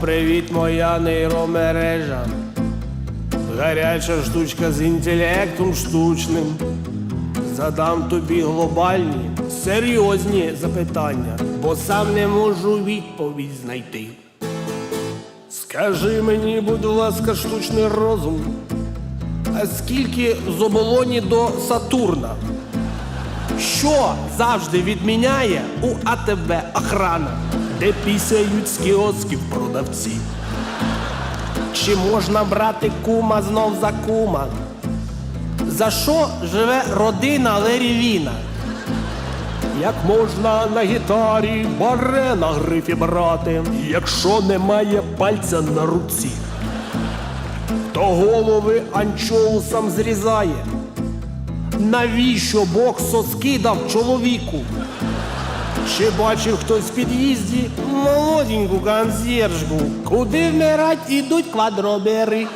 Привіт, моя нейромережа. Гаряча штучка з інтелектом штучним. Задам тобі глобальні, серйозні запитання, бо сам не можу відповідь знайти. Скажи мені, будь ласка, штучний розум. А скільки з оболоні до Сатурна? Що завжди відміняє у АТБ охрана, де пісяють з кіосків продавці? Чи можна брати кума знов за кума? За що живе родина Лерівіна? Як можна на гітарі баре на грифі брати, якщо немає пальця на руці? То голови анчоусам зрізає. Навіщо Бог соски дав чоловіку? Чи бачив хтось в під'їзді молоденьку консьержку? Куди вмирать ідуть квадробери?